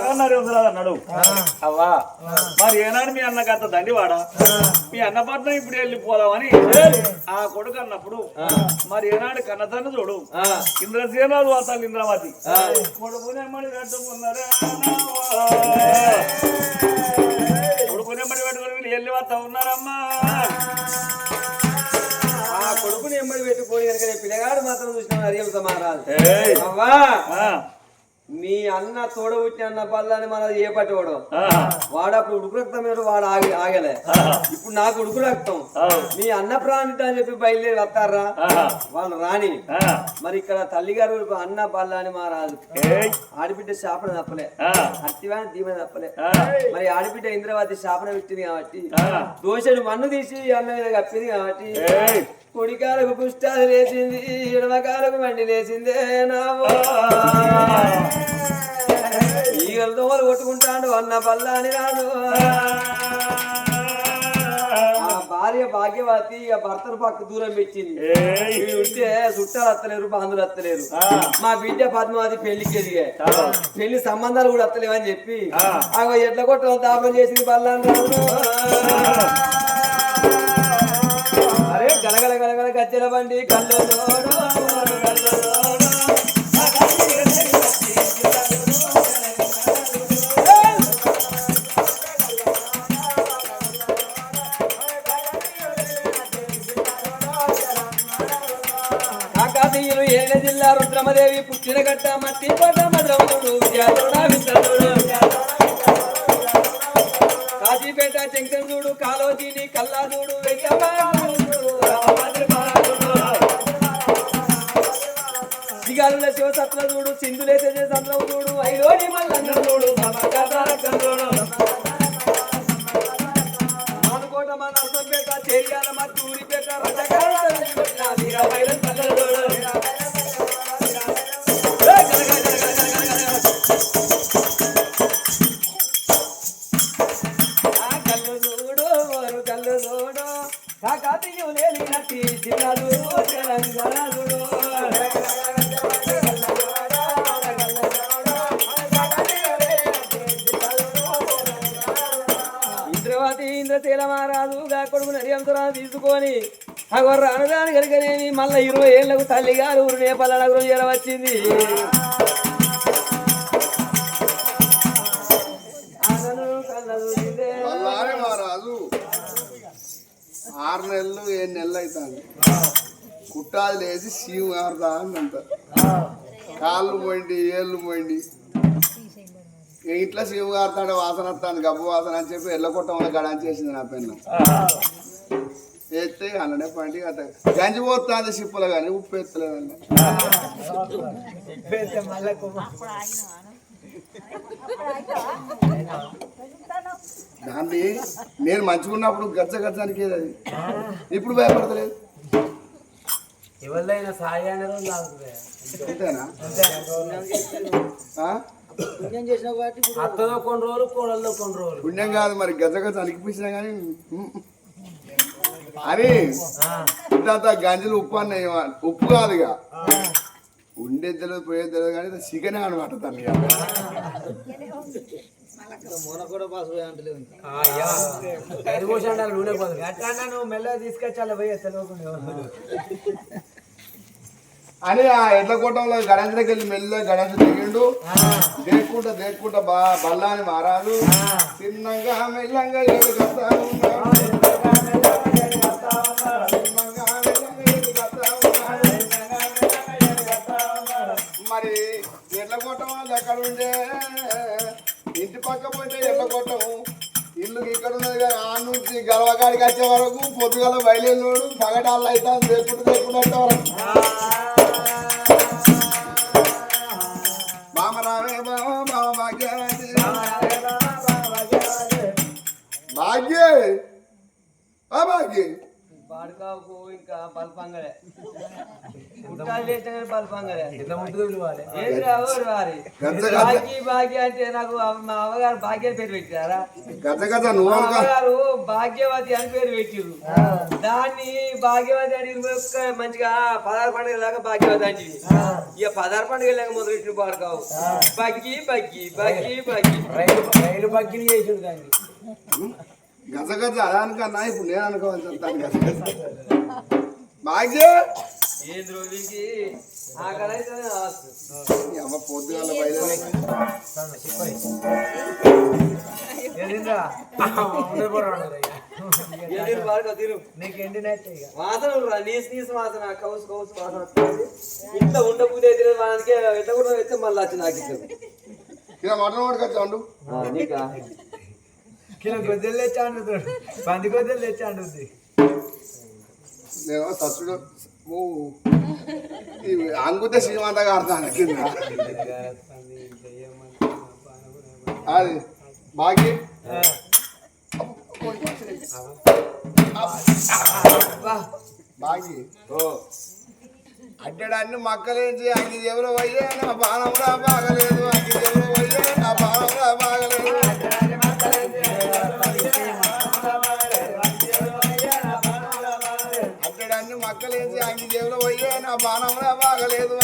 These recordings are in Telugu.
అన్నాడు అవ్వా. మరి ఏనాడు మీ అన్నకి అంత దండివాడా? మీ అన్న పట్నం ఇప్పుడు వెళ్ళిపోదామని ఆ కొడుకు అన్నప్పుడు మరి ఏనాడు కన్నతన్ని చూడు. ఇంద్రసేనాలు వాతాలు ఇంద్రావతి. కొడుకునేమ్మడి కట్టుకున్నారా. కొడుకునేమ్మడి పెట్టుకుని వీళ్ళు వెళ్ళి వస్తా ఉన్నారమ్మా. ఆ కొడుకుని ఎమ్మడి కనుక నేను పిల్లగాడు మాత్రం చూసిన అడిగలుగుతా మహారాజు. అవ్వా. మీ అన్న తోడ పుట్టిన అన్న పల్లని మన ఏ పట్టుకోడు ఆ, వాడు అప్పుడు ఉడుకు రక్తం మీద వాడు ఆగి ఆగలే. ఇప్పుడు నాకు ఉడుకు రక్తం. మీ అన్న ప్రాణిత అని చెప్పి బయలుదేరి వస్తారా? వాళ్ళు రాని. మరి ఇక్కడ తల్లిగారు అన్న పల్లని మహారాజు ఏయ్. ఆడిబిడ్డ శాపన తప్పలే. అత్తివాన దీవెన తప్పలే. మరి ఆడిబిడ్డ ఇంద్రవతి శాపన పెట్టింది కాబట్టి. దోషుడు మన్ను తీసి అన్న మీద కప్పింది కాబట్టి. కుడికాలకు కుష్టాలు లేచింది ఎడమకాలకు మండి లేచిందే నావో. ఈగల దోమలు కొట్టుకుంటాడు అన్న పల్లాని రాదు భార్య భాగ్యవతి ఆ భర్తను పక్క దూరం పెట్టింది. ఉంటే చుట్టాలు అత్తలేరు బాంధులు అత్తలేరు. మా బిడ్డ పద్మావతి పెళ్ళికి ఎదిగా. పెళ్ళి సంబంధాలు కూడా అత్తలేవని చెప్పి ఎట్ల కొట్టడం దాపం చేసింది అరే గలగల గలగల గజ్జల బండి కళ్ళు నోడు, జిల్లా రుద్రమదేవి పుట్టిన గట్ట మట్టి కోట మద్రముడు విద్యాధరుడా కాజీపేట జంక్షన్ చూడు కాలోజీని కల్లాజూడు సిగాలుల శివసత్వ చూడు సింధులేసే సత్వం చూడు ఐలోని మల్లంగ చూడు. అగొర్ర అనదాని కనుకనేమి మళ్ళీ ఇరవై ఏళ్ళకు తల్లి గారు ఊరు నేపాల నగరం చేరవచ్చింది ఆరు నెలలు ఏడు నెలలు అవుతాను కుట్టాలు లేచి సీఎం ఆరుదా అని కాళ్ళు పోయింది ఏళ్ళు పోయింది. ఇట్లా సీఎం సీము గారుతాడు వాసన వస్తాను గబ్బు వాసన అని చెప్పి ఎల్లకొట్టం గడాన్ చేసింది నా పెన్ను. ఎత్తే అన్ననే పండి అట్ట గంజి పోతుంది సిప్పులు కానీ ఉప్పు ఎత్తలేదండి దాన్ని నేను మంచుకున్నప్పుడు గచ్చ గచ్చానికి అది. ఇప్పుడు భయపడతలేదు. ఎవరిదైనా సాయి అంతేనా? ఆ? అత్తలో కొన్ని రోజులు కోడల్లో కొన్ని రోజులు. పుణ్యం కాదు మరి గజ గజ అనిపించినా కానీ. అని ఇంత గంజలు ఉప్పు అన్న ఉప్పు కాదుగా. ఉండేది తెలియదు పోయేది తెలియదు కానీ చికెనే అనమాట తను నువ్వు మెల్లగా అని ఆ ఎడ్ల కూటంలో గణేష్ దగ్గర వెళ్ళి మెల్లగా గణేష్ దిగిండు. దేక్కుంటా దేక్కుంటా బా బల్లాని మారాదు చిన్నగా మెల్లంగా ఏడు ఉన్నాడు. మరి ఎడ్ల కొట్టం వాళ్ళు ఎక్కడ ఉండే? ఇంటి పక్క పోతే ఎడ్ల కొట్టం ఇల్లు ఇక్కడ ఉన్నది కానీ ఆ నుంచి గలవగాడికి వచ్చే వరకు పొద్దుగల బయలుదేరినోడు పగటాళ్ళు అయితే దేకుంటూ వచ్చే వరకు. బామ రావే బామ బామ భాగ్యవతి భాగ్య ఆ భాగ్య బాడుకాకు ఇంకా బల్పంగలే పుట్టాలు లేచిన బల్పంగలే ఏంటి ఎవరు వారి. బాకీ బాకీ అంటే నాకు మా అమ్మగారు భాగ్య పేరు పెట్టారా? అమ్మగారు భాగ్యవతి అని పేరు పెట్టిరు దాన్ని భాగ్యవతి అని ఒక్క మంచిగా పదహారు పండుగ దాకా భాగ్యవతి అంటే ఇక పదహారు పండుగ లేక మొదలు పెట్టిన బాడుకావు బగ్గి బగ్గి బగ్గి బగ్గి. రైలు బగ్గిని చేసిండు దాన్ని. గత గత అదానికన్నా ఇప్పుడు నేను అనుకోవాలి భాగ్య ఆకలి అయితే ఈ అమ్మ పొద్దుగాల బయలుదేరి తిరు నీకు ఎండినట్టే ఇక? వాసన రా నీసు నీసు వాసన కౌసు కౌసు వాసన వస్తుంది. ఇంత ఉండబుద్ధి అయితే మనకి ఎట్లా కూడా అయితే మళ్ళీ వచ్చి నాకు ఇలా మటన్ వాడుకొచ్చాడు ఆ, నీకా? కిలో గొద్దెలు తెచ్చా అంటుంది పంది గొద్దెలు తెచ్చా సచ్చుడు ఓ. ఈ అంగుతే శ్రీమంతగా ఆడతాను కింద. అది బాగి బాగి అడ్డడాన్ని మక్కలేంచి అగ్గి జేబులో పోయే నా బాణంలా బాగలేదు అగ్గి జేబులో పోయే నా బాణంలా బాగలేదు. బాణంలా బాగలేదు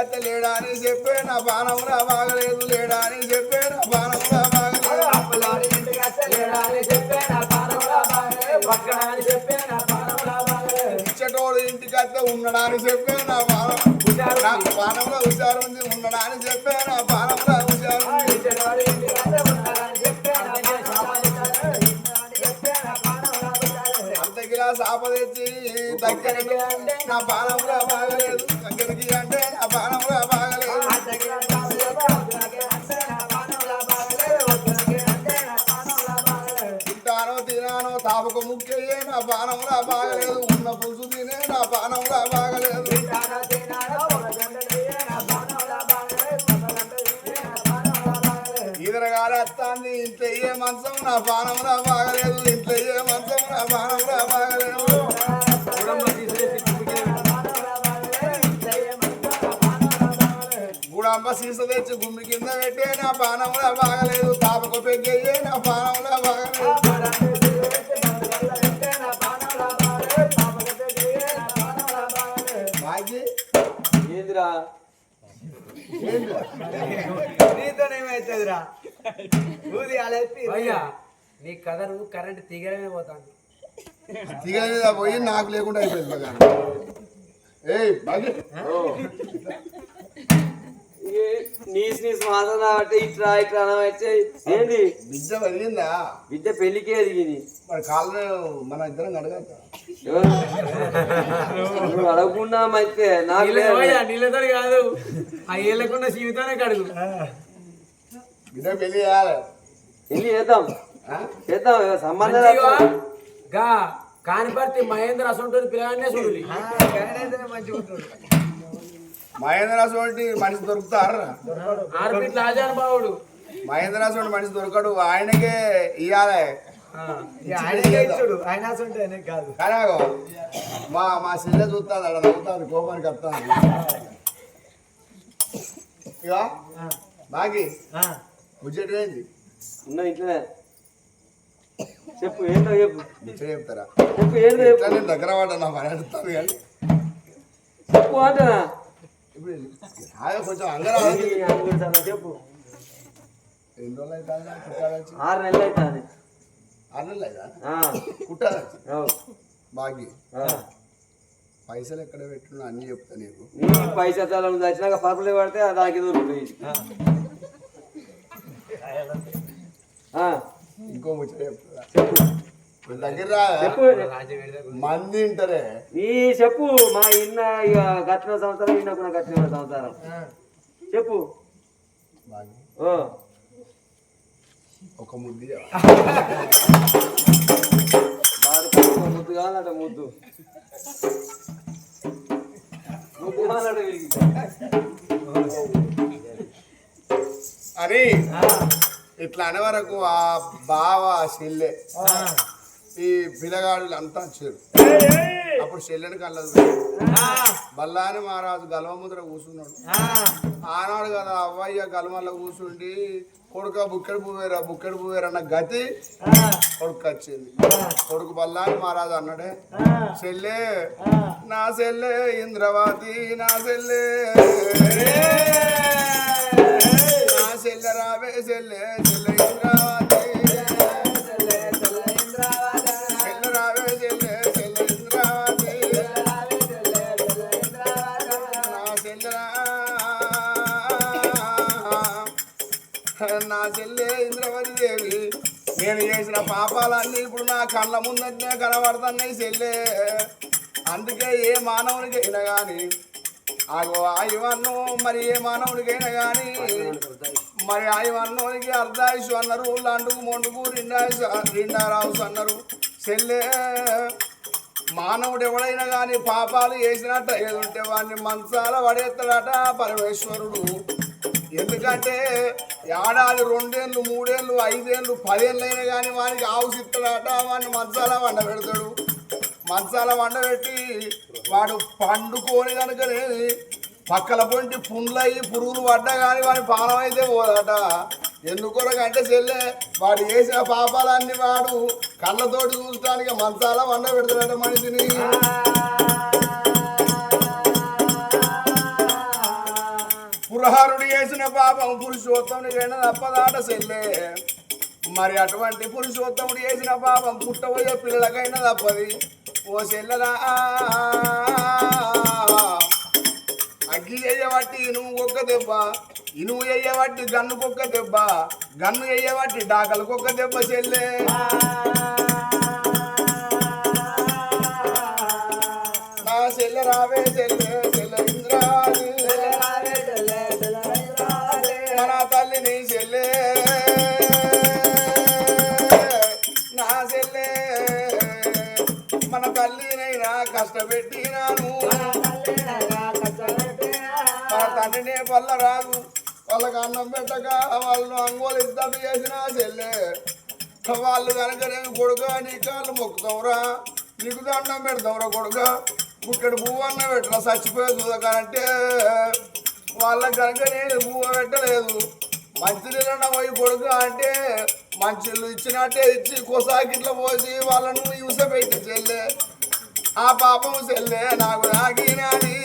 అత్తే లేడా అని చెప్పే నా బాణంలా బాగలేదు. లేడా అని చెప్పే నా బాణంలా బాగలేదు. అప్పులోడు ఇంటికి అత్తే లేడా అని చెప్పే నా బాణంలా బాగలేదు. పక్కన అని చెప్పే నా బాగలేదు. ఇచ్చటోడు ఇంటికి అత్తే ఉన్నాడా అని చెప్పే నా బాణం. నా బాణంలో హుషారు ఉంది ఉన్నాడా అని చెప్పే నా బాణంలో హుషారు ఉంది అంతకిలా సాప తెచ్చి దగ్గరికి అంటే నా బాణంలో బాగలేదు. దగ్గరికి అంటే బాగలేదు ఉన్న పులుసు తినే నా బాణంలా బాగలేదు. ఈదరగాలి వస్తాంది ఇంట్లో ఏ మంచం నా బాణంలా బాగలేదు ఇంట్లో ఏ మంచం నా బాణంలా బాగలేదు. గుడంబ సీస తెచ్చి గుమ్మి కింద పెట్టే నా బాణంలా బాగలేదు తాపకు పెగ్గయ్యే నా బాణంలా బాగలేదు. నీతోనేమవుతుందిరా ఊది అలెత్తి అయ్యా నీ కథను కరెంట్ తీగరమే పోతాను తీగ మీద పోయి నాకు లేకుండా అయిపోయింది ఏయ్ బాగి. నీసు నీసు వాసన అంటే ఇట్లా ఇట్లా అనవచ్చే ఏంది? బిడ్డ వదిలిందా విద్య పెళ్ళికే ఎదిగింది. మరి కాళ్ళు మన ఇద్దరం అడగద్దా? నువ్వు అడగకుండా మంచిదే నాకు లేదు. నీళ్ళతో కాదు. ఆ ఏళ్ళకుండా జీవితానే కడుగు. బిడ్డ పెళ్ళి చేయాలి. పెళ్ళి చేద్దాం? చేద్దాం సంబంధం గా కానిపర్తి మహేంద్ర అసంటోని పిల్లగానే చూడాలి. మంచిగా ఉంటుంది. మహేంద్ర సోటి మనిషి దొరుకుతారు. ఆర్పిట్ రాజానుభావుడు మహేంద్ర సోటి మనిషి దొరకడు. ఆయనకే ఇయ్యాలి. కాదు. మా మా చెల్లె చూస్తుంది అక్కడ నవ్వుతుంది కోపానికి వస్తుంది. ఇక బాగి ముచ్చట ఏంది? ఉన్న ఇంట్లోనే. చెప్పు ఏంటో చెప్పు. ముచ్చట చెప్తారా? చెప్పు ఏంటో దగ్గర పడ్డా నా పని అడుగుతాను కానీ. చెప్పు అంటనా ఇప్పుడు కొంచెం చెప్పు ఎన్ని రోజులు అవుతుంది కుట్టాలి ఆరు నెలలు అవుతుంది. ఆరు నెలలు అవుతా ఆ, కుట్టాలి అవు, బాగి ఆ. పైసలు ఎక్కడ పెట్టున్నా అన్ని చెప్తా నీకు. నీ పైసా తలం వచ్చినాక పరుపులు పడితే దానికి దొరుకుతాయి ఆ, ఇంకో ముచ్చట చెప్తా. మంది ఇంటరే నీ చెప్పు మా ఇన్న ఇక గచ్చిన సంవత్సరం ఇన్న కూడా గచ్చిన సంవత్సరం. చెప్పు. ఒక ముద్ది ముద్దు కావాలంట ముద్దు. ముద్దు కావాలంట. అని ఇట్లా అనే వరకు ఆ బావ చెల్లె. ఈ పిల్లగాడులు అంతా వచ్చారు. అప్పుడు చెల్లెని కళ్ళదు. బల్లాని మహారాజు గల్వముద్ర కూర్చున్నాడు. ఆనాడు కదా అవ్వయ్య గల్వల్ల కూర్చుండి కొడుక బుక్కెడు పువ్వేరా బుక్కెడు పువ్వేరా అన్న గతి కొడుకు వచ్చింది. కొడుకు బల్లాని మహారాజు అన్నాడే చెల్లె నా చెల్లె ఇంద్రవతి నా చెల్లె. నా చెల్లె రావే చెల్లె పాపాలన్నీ ఇప్పుడు నా కళ్ళ ముందనే కనబడుతున్నాయి చెల్లె. అందుకే ఏ మానవునికైనా కానీ ఆగో ఆయువన్ను మరి ఏ మానవునికైనా కానీ మరి ఆయువన్నోనికి అర్ధాయుషు అన్నారు లాండుకు మొండుకు రెండాయుషు రెండారావుసు అన్నారు. చెల్లె మానవుడు ఎవడైనా కానీ పాపాలు చేసినట్టు ఏదుంటే వాడిని మంచాల పడేస్తాడట పరమేశ్వరుడు. ఎందుకంటే ఏడాది రెండేళ్ళు మూడేళ్ళు ఐదేళ్ళు పదేళ్ళు అయినా కానీ వానికి ఆవుసిస్తాడట వాడిని మంచాల వండ పెడతాడు. మంచాల వండ పెట్టి వాడు పండుకొని కనుకనే పక్కల పొంటి పుండ్లయ్యి పురుగులు పడ్డా కానీ వాడి పానం అయితే పోదట. ఎందుకొరకంటే చెల్లె వాడు చేసిన పాపాలన్నీ వాడు కళ్ళతోటి చూసడానికి మంచాల వండ పెడతాడట మనిషిని. పురహారుడు చేసిన పాపం పురుషోత్తమునికైనా తప్పదాట చెల్లె మరి అటువంటి పురుషోత్తముడు చేసిన పాపం పుట్టబోయే పిల్లలకైనా తప్పది. ఓ సెల్లరా అగ్గి చెయ్యబట్టి ఇనుము కుక్క దెబ్బ ఇనుము చెయ్యబట్టి గన్ను కుక్క దెబ్బ గన్ను వేయబట్టి డాకలు కుక్క దెబ్బ చెల్లే నా చెల్లె రావే చెల్లె చెల్లె ఇంద్రాది కష్టపెట్టినాను. మన తండ్రినే పల్ల రాదు వాళ్ళకి అన్నం పెట్టక వాళ్ళను అంగోలు ఇద్దరు చేసిన చెల్లె. వాళ్ళు కనుక నేను కొడుక నీ కాళ్ళు మొక్కుతావురా. నీకు దండం పెడతావురా కొడుక. బుక్కడి పువ్వు అన్న పెట్టరా చచ్చిపోయే చూదకానంటే వాళ్ళకి కనుక నేను పువ్వు పెట్టలేదు. మంచినీళ్ళన్న పోయి కొడుక అంటే మంచిళ్ళు ఇచ్చినట్టే ఇచ్చి కొసాకిట్లో పోసి వాళ్ళను హింస పెట్టి చెల్లె. ఆ పాపం చెల్లె నాకు నాకినాని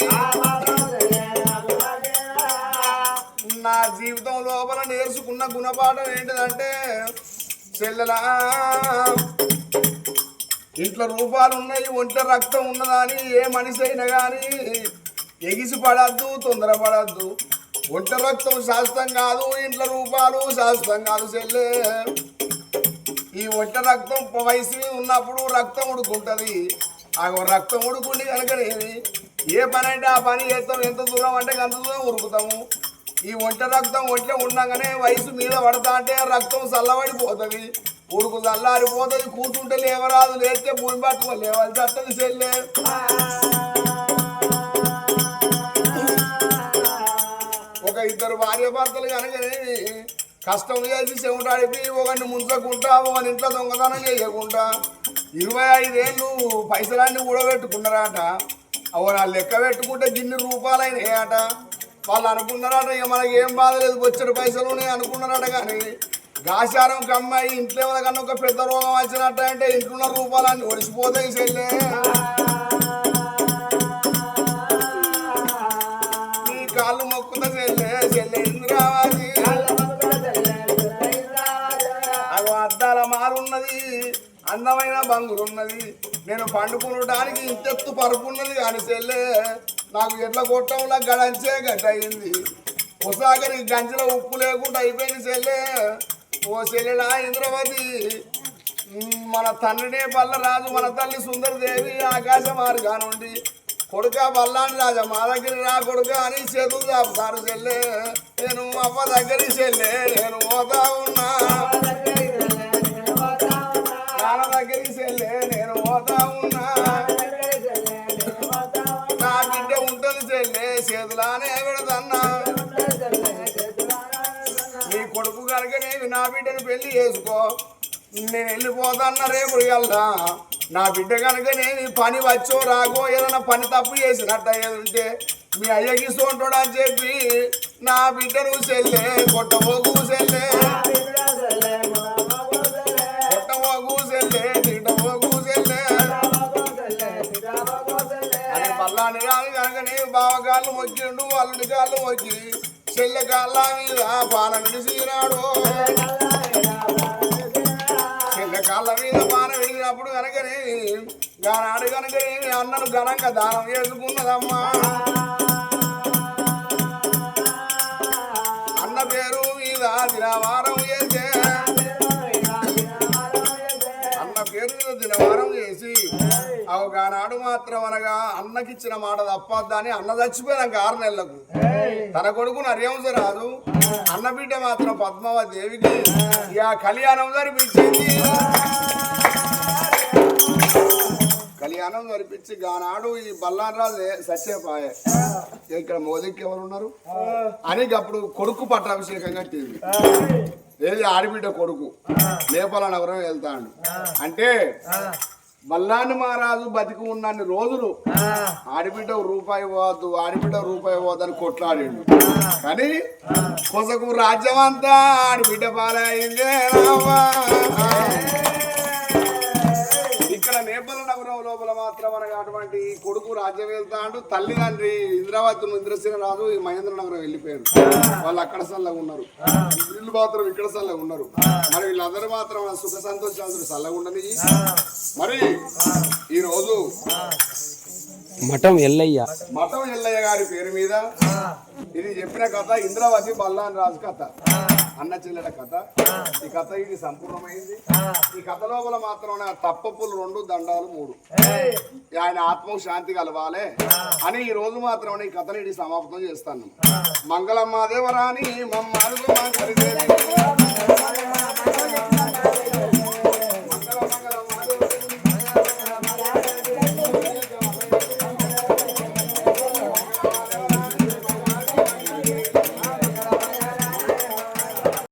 నా జీవితం లోపల నేర్చుకున్న గుణపాఠం ఏంటిదంటే చెల్లెలా ఇంట్లో రూపాలు ఉన్నాయి ఒంట్లో రక్తం ఉన్నదని ఏ మనిషి అయినా కానీ ఎగిసి పడద్దు తొందరపడద్దు. ఒంట రక్తం శాస్త్రం కాదు ఇంట్లో రూపాలు శాస్త్రం కాదు చెల్లె. ఈ ఒంట రక్తం వయసు ఉన్నప్పుడు రక్తం ఉడుకుంటుంది. ఆ రక్తం ఉడుకుండి కనుకనేది ఏ పని అంటే ఆ పని చేస్తాం. ఎంత దూరం అంటే అంత దూరం ఉరుకుతాము. ఈ ఒంట రక్తం ఒంట్లో ఉండగానే వయసు మీద పడతా అంటే రక్తం చల్లబడిపోతుంది. ఉడుకు చల్లారిపోతుంది. కూర్చుంటే లేవరాదు. లేస్తే భూమి పట్టుకొని లేవాలి చట్టది చెల్లె. ఒక ఇద్దరు భార్య భర్తలు కనుకనే కష్టం చేసి చెమటాడిపి ఒకరిని ముంచకుండా ఒకరి ఇంట్లో దొంగతనం చేయకుండా. ఇరవై ఐదేళ్ళు పైసలన్నీ కూడబెట్టుకున్నారట అవ నా లెక్క పెట్టుకుంటే గిన్ని రూపాయలైన అట వాళ్ళు అనుకున్నారట ఇక మనకి ఏం బాధ లేదు వచ్చాడు పైసలు ఉన్నాయి అనుకున్నారట కానీ గాశారం కమ్మాయి ఇంట్లో ఎవరికన్నా ఒక పెద్ద రోగం వచ్చినట్ట అంటే ఇంట్లో రూపాయలన్నీ ఒడిసిపోతాయి చెల్లె. అందమైన బంగురున్నది. నేను పండుకునడానికి ఇంతెత్తు పరుపున్నది కానీ చెల్లె నాకు ఎట్ల కొట్టంలో గడంచే గట్ట అయింది ఉసాగరి గంజలో ఉప్పు లేకుండా అయిపోయింది చెల్లె. ఓ చెల్లెడా ఇంద్రవతి మన తండ్రినే బల్లరాజు మన తల్లి సుందరదేవి ఆకాశ మార్గానుండి కొడుక బల్లాని రాజా మా దగ్గర రా కొడుక అని చేతులు చాపుతారు చెల్లె. నేను అమ్మ దగ్గరికి చెల్లె నేను పోతా పెళ్ళి చేసుకో. నేను వెళ్ళిపోతాన్న రేపు వెళ్దా నా బిడ్డ కనుక నేను పని వచ్చో రాగో ఏదైనా పని తప్పు చేసినట్టు ఏదంటే మీ అయ్యకి సోంటోడు అని చెప్పి నా బిడ్డను చెల్లె కొట్టబోకు చెల్లె కొట్టబోకు చెల్లె తిట్టబోకు చెల్లె అని పల్లాని కాదు కనుక నేను బావగాళ్ళు మొక్కిండు అల్లుడి కాళ్ళు మొక్కి చెల్లె కాళ్ళ మీద పాన విడిసినాడు కాళ్ళ మీద పాన వెళ్ళినప్పుడు కనుకనే గానాడు కనుక అన్నను ఘనంగా దానం చేసుకున్నదమ్మా. అన్న పేరు మీద దినవారం చేసే అన్న పేరు మీద దినవారం చేసి అవగానాడు మాత్రం అనగా అన్నకిచ్చిన మాట తప్పద్దని అన్న చచ్చిపోయినాక ఆరు నెలలకు. తన కొడుకు నర్యంశ రాదు అన్న బిడ్డ మాత్రం పద్మావతి దేవికి ఇక కళ్యాణం జరిపించింది. కళ్యాణం జరిపించి గానాడు ఈ బల్లారాజు సత్యపాయ. ఇక్కడ మోదీకి ఎవరున్నారు? అని అప్పుడు కొడుకు పట్టాభిషేకం కట్టింది. ఏది ఆడబిడ్డ కొడుకు? నేపాల నగరం వెళ్తాడు. అంటే బల్లాని మహారాజు బతికి ఉన్నన్ని రోజులు ఆడిబిడ్డ రూపాయి పోవద్దు ఆడిబిడ్డ రూపాయి పోవద్దని కొట్లాడిండు. కానీ కొసకు రాజ్యం అంతా ఆడిబిడ్డ పాలైందే నేపాల నగరం లోపల మాత్రం అనగా అటువంటి కొడుకు రాజ్యం వెళ్తాడు తల్లిదండ్రి ఇంద్రావతి ఇంద్రసేన రాజు ఈ మహేంద్ర నగరం వెళ్ళిపోయారు. వాళ్ళు అక్కడ సల్లగా ఉన్నారు. వీళ్ళు మాత్రం ఇక్కడ సల్లగా ఉన్నారు. మరి వీళ్ళందరూ మాత్రం సుఖ సంతోషాలు సల్లగా ఉండని మరి ఈ రోజు మఠం ఎల్లయ్య. మతం ఎల్లయ్య గారి పేరు మీద ఇది చెప్పిన కథ ఇంద్రావతి బల్లాన్ రాజు కథ. అన్న చెల్లెల కథ. ఈ కథ ఇది సంపూర్ణమైంది. ఈ కథ లోపల మాత్రం తప్పప్పులు రెండు దండాలు మూడు. ఆయన ఆత్మకు శాంతి కలవాలి అని ఈ రోజు మాత్రం ఈ కథని ఇది సమాప్తం చేస్తాను. మంగళమ్మ దేవరాని మా.